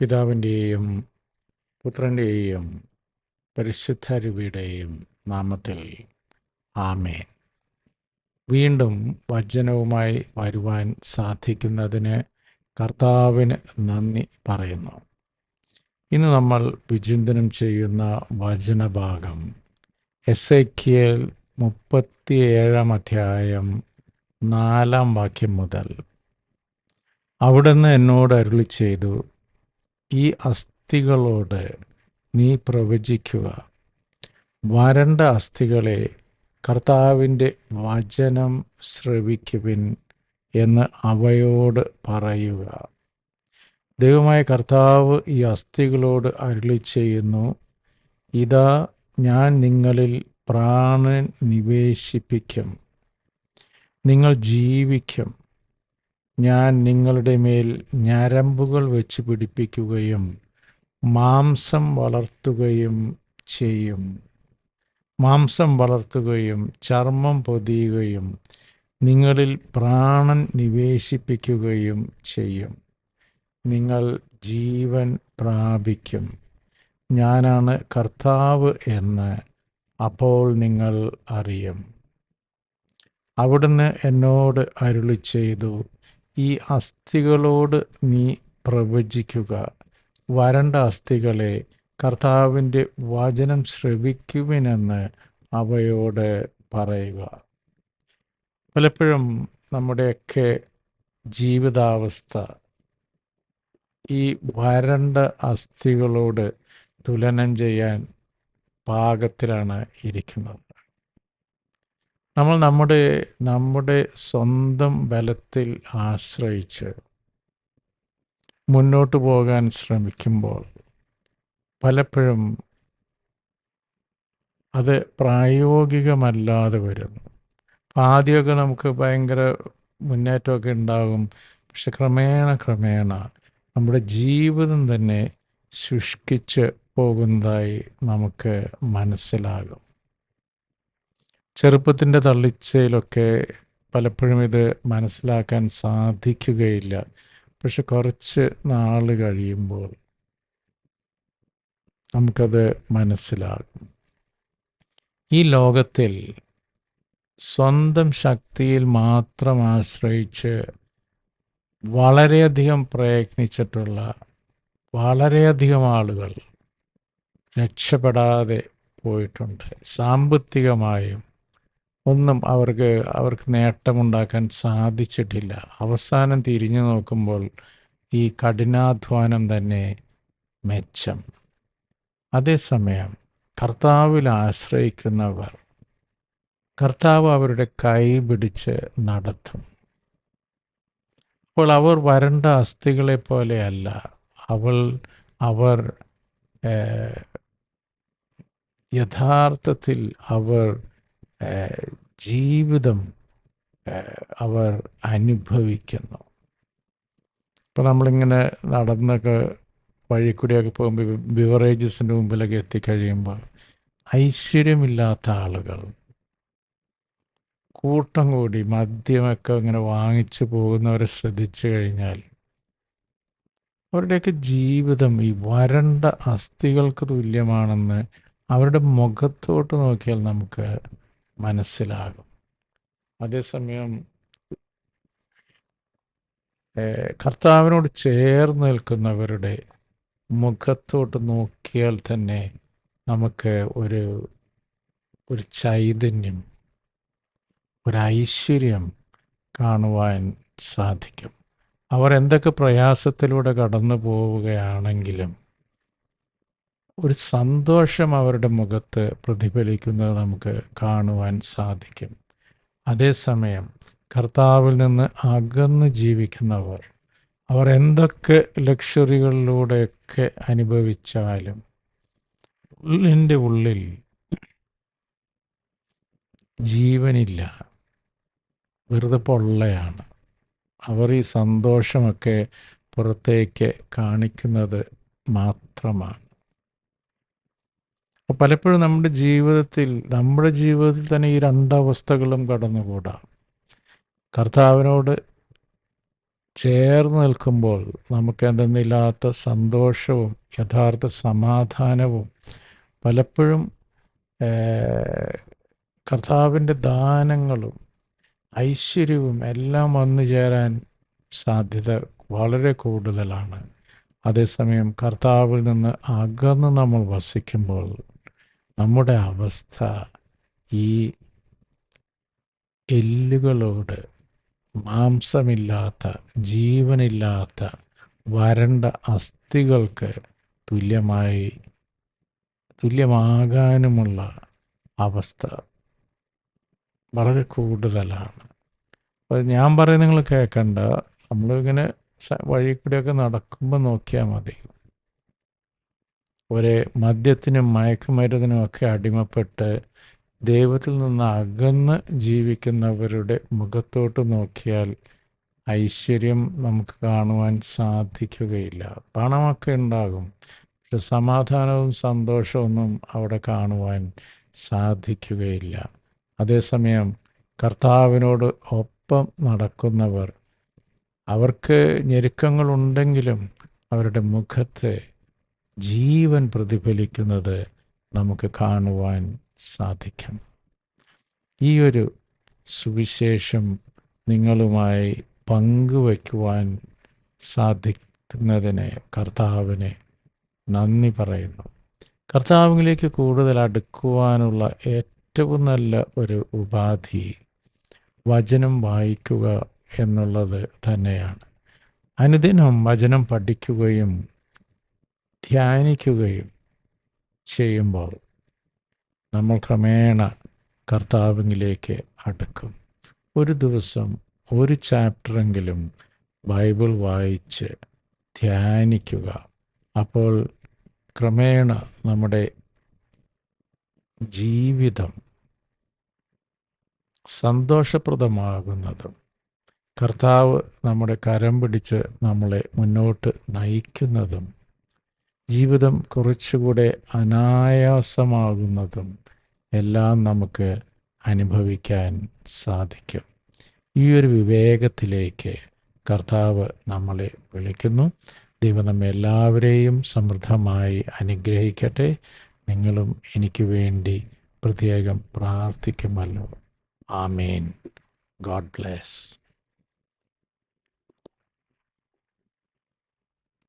പിതാവിന്റെയും പുത്രന്റെയും പരിശുദ്ധരുവിയുടെയും നാമത്തിൽ ആമേൻ. വീണ്ടും വചനവുമായി വരുവാൻ സാധിക്കുന്നതിന് കർത്താവിന് നന്ദി പറയുന്നു. ഇന്ന് നമ്മൾ വിചിന്തനം ചെയ്യുന്ന വചനഭാഗം എസ് എ കിയൽ മുപ്പത്തിയേഴാം അധ്യായം നാലാം വാക്യം മുതൽ. അവിടുന്ന് എന്നോട് അരുളി ചെയ്തു ഈ അസ്ഥികളോട് നീ പ്രവചിക്കുക. വരണ്ട അസ്ഥികളെ കർത്താവിന്റെ വചനം ശ്രവിക്കുവിൻ എന്ന് അവയോട് പറയുക. ദൈവമായ കർത്താവ് ഈ അസ്ഥികളോട് അരുളി ചെയ്യുന്നു. ഇതാ ഞാൻ നിങ്ങളിൽ പ്രാണൻ നിവേശിപ്പിക്കും. നിങ്ങൾ ജീവിക്കും. ഞാൻ നിങ്ങളുടെ മേൽ ഞരമ്പുകൾ വെച്ച് പിടിപ്പിക്കുകയും മാംസം വളർത്തുകയും ചെയ്യും. മാംസം വളർത്തുകയും ചർമ്മം പൊതിയുകയും നിങ്ങളിൽ പ്രാണൻ നിവേശിപ്പിക്കുകയും ചെയ്യും. നിങ്ങൾ ജീവൻ പ്രാപിക്കും. ഞാനാണ് കർത്താവ് എന്ന് അപ്പോൾ നിങ്ങൾ അറിയും. അവിടുന്ന് എന്നോട് അരുളി ചെയ്തു ഈ അസ്ഥികളോട് നീ പ്രവചിക്കുക. വരണ്ട അസ്ഥികളെ കർത്താവിന്റെ വചനം ശ്രവിക്കുവിനെന്ന് അവയോട് പറയുക. പലപ്പോഴും നമ്മുടെയൊക്കെ ജീവിതാവസ്ഥ ഈ വരണ്ട അസ്ഥികളോട് തുലനം ചെയ്യാൻ പാകത്തിലാണ് ഇരിക്കുന്നത്. നമ്മൾ നമ്മുടെ നമ്മുടെ സ്വന്തം ബലത്തിൽ ആശ്രയിച്ച് മുന്നോട്ട് പോകാൻ ശ്രമിക്കുമ്പോൾ പലപ്പോഴും അത് പ്രായോഗികമല്ലാതെ വരുന്നു. ആദ്യമൊക്കെ നമുക്ക് ഭയങ്കര മുന്നേറ്റമൊക്കെ ഉണ്ടാകും. പക്ഷെ ക്രമേണ ക്രമേണ നമ്മുടെ ജീവിതം തന്നെ ശുഷ്കിച്ച് പോകുന്നതായി നമുക്ക് മനസ്സിലാകും. ചെറുപ്പത്തിന്റെ തള്ളിച്ചയിലൊക്കെ പലപ്പോഴും ഇത് മനസ്സിലാക്കാൻ സാധിക്കുകയില്ല. പക്ഷെ കുറച്ച് നാൾ കഴിയുമ്പോൾ നമുക്കത് മനസ്സിലാകും. ഈ ലോകത്തിൽ സ്വന്തം ശക്തിയിൽ മാത്രം ആശ്രയിച്ച് വളരെയധികം പ്രയത്നിച്ചിട്ടുള്ള വളരെയധികം ആളുകൾ രക്ഷപ്പെടാതെ പോയിട്ടുണ്ട്. സാമ്പത്തികമായും ഒന്നും അവർക്ക് അവർക്ക് നേട്ടമുണ്ടാക്കാൻ സാധിച്ചിട്ടില്ല. അവസാനം തിരിഞ്ഞു നോക്കുമ്പോൾ ഈ കഠിനാധ്വാനം തന്നെ മെച്ചം. അതേസമയം കർത്താവിൽ ആശ്രയിക്കുന്നവർ കർത്താവ് അവരുടെ കൈ പിടിച്ച് നടത്തും. അപ്പോൾ അവർ വരണ്ട അസ്ഥികളെ പോലെയല്ല. അവൾ അവർ യഥാർത്ഥത്തിൽ അവർ ജീവിതം അവർ അനുഭവിക്കുന്നു. ഇപ്പോൾ നമ്മളിങ്ങനെ നടന്നൊക്കെ വഴി കൂടിയൊക്കെ പോകുമ്പോൾ ബിവറേജസിന്റെ മുമ്പിലൊക്കെ എത്തിക്കഴിയുമ്പോൾ ഐശ്വര്യമില്ലാത്ത ആളുകൾ കൂട്ടം കൂടി മദ്യമൊക്കെ ഇങ്ങനെ വാങ്ങിച്ചു പോകുന്നവരെ ശ്രദ്ധിച്ചു കഴിഞ്ഞാൽ അവരുടെയൊക്കെ ജീവിതം ഈ വരണ്ട അസ്ഥികൾക്ക് തുല്യമാണെന്ന് അവരുടെ മുഖത്തോട്ട് നോക്കിയാൽ നമുക്ക് മനസ്സിലാകും. അതേസമയം കർത്താവിനോട് ചേർന്ന് നിൽക്കുന്നവരുടെ മുഖത്തോട്ട് നോക്കിയാൽ തന്നെ നമുക്ക് ഒരു ഒരു ചൈതന്യം ഒരു ഐശ്വര്യം കാണുവാൻ സാധിക്കും. അവർ എന്തൊക്കെ പ്രയാസത്തിലൂടെ കടന്നു പോവുകയാണെങ്കിലും ഒരു സന്തോഷം അവരുടെ മുഖത്ത് പ്രതിഫലിക്കുന്നത് നമുക്ക് കാണുവാൻ സാധിക്കും. അതേസമയം കർത്താവിൽ നിന്ന് അകന്ന് ജീവിക്കുന്നവർ അവർ എന്തൊക്കെ ലക്ഷറികളിലൂടെയൊക്കെ അനുഭവിച്ചാലും ഉള്ളിന്റെ ഉള്ളിൽ ജീവനില്ല. വെറുതെ പൊള്ളയാണ്. അവർ ഈ സന്തോഷമൊക്കെ പുറത്തേക്ക് കാണിക്കുന്നത് മാത്രമാണ്. പലപ്പോഴും നമ്മുടെ ജീവിതത്തിൽ നമ്മുടെ ജീവിതത്തിൽ തന്നെ ഈ രണ്ടവസ്ഥകളും കടന്നുകൂടാം. കർത്താവിനോട് ചേർന്ന് നിൽക്കുമ്പോൾ നമുക്ക് എന്തെന്നില്ലാത്ത സന്തോഷവും യഥാർത്ഥ സമാധാനവും പലപ്പോഴും കർത്താവിന്റെ ദാനങ്ങളും ഐശ്വര്യവും എല്ലാം വന്നു ചേരാൻ സാധ്യത വളരെ കൂടുതലാണ്. അതേസമയം കർത്താവിൽ നിന്ന് അകന്ന് നമ്മൾ വസിക്കുമ്പോൾ നമ്മുടെ അവസ്ഥ ഈ എല്ലുകളോട് മാംസമില്ലാത്ത ജീവനില്ലാത്ത വരണ്ട അസ്ഥികൾക്ക് തുല്യമായി തുല്യമാകാനുമുള്ള അവസ്ഥ വളരെ കൂടുതലാണ്. അപ്പോൾ ഞാൻ പറയുന്നത് നിങ്ങൾ കേൾക്കണ്ട നമ്മളിങ്ങനെ വഴിക്കൂടെയൊക്കെ വഴി കൂടെയൊക്കെ നടക്കുമ്പോൾ നോക്കിയാൽ മതി. ഒരേ മദ്യത്തിനും മയക്കുമരുന്നിനും ഒക്കെ അടിമപ്പെട്ട് ദൈവത്തിൽ നിന്ന് അകന്ന് ജീവിക്കുന്നവരുടെ മുഖത്തോട്ട് നോക്കിയാൽ ഐശ്വര്യം നമുക്ക് കാണുവാൻ സാധിക്കുകയില്ല. പണമൊക്കെ ഉണ്ടാകും. പക്ഷെ സമാധാനവും സന്തോഷമൊന്നും അവിടെ കാണുവാൻ സാധിക്കുകയില്ല. അതേസമയം കർത്താവിനോട് ഒപ്പം നടക്കുന്നവർ അവർക്ക് ഞെരുക്കങ്ങളുണ്ടെങ്കിലും അവരുടെ മുഖത്ത് ജീവൻ പ്രതിഫലിക്കുന്നത് നമുക്ക് കാണുവാൻ സാധിക്കും. ഈ ഒരു സുവിശേഷം നിങ്ങളുമായി പങ്കുവയ്ക്കുവാൻ സാധിക്കുന്നതിന് കർത്താവിനെ നന്ദി പറയുന്നു. കർത്താവിലേക്ക് കൂടുതൽ അടുക്കുവാനുള്ള ഏറ്റവും നല്ല ഒരു ഉപാധി വചനം വായിക്കുക എന്നുള്ളത് തന്നെയാണ്. അനുദിനം വചനം പഠിക്കുകയും ധ്യാനിക്കുകയും ചെയ്യുമ്പോൾ നമ്മൾ ക്രമേണ കർത്താവിലേക്ക് അടുക്കും. ഒരു ദിവസം ഒരു ചാപ്റ്ററെങ്കിലും ബൈബിൾ വായിച്ച് ധ്യാനിക്കുക. അപ്പോൾ ക്രമേണ നമ്മുടെ ജീവിതം സന്തോഷപ്രദമാകുന്നതും കർത്താവ് നമ്മുടെ കരം പിടിച്ച് നമ്മളെ മുന്നോട്ട് നയിക്കുന്നതും ജീവിതം കുറച്ചുകൂടെ അനായാസമാകുന്നതും എല്ലാം നമുക്ക് അനുഭവിക്കാൻ സാധിക്കും. ഈ ഒരു വിവേകത്തിലേക്ക് കർത്താവ് നമ്മളെ വിളിക്കുന്നു. ദൈവം നമ്മെ എല്ലാവരെയും സമൃദ്ധമായി അനുഗ്രഹിക്കട്ടെ. നിങ്ങളും എനിക്ക് വേണ്ടി പ്രത്യേകം പ്രാർത്ഥിക്കുമല്ലോ. ആമേൻ. God bless.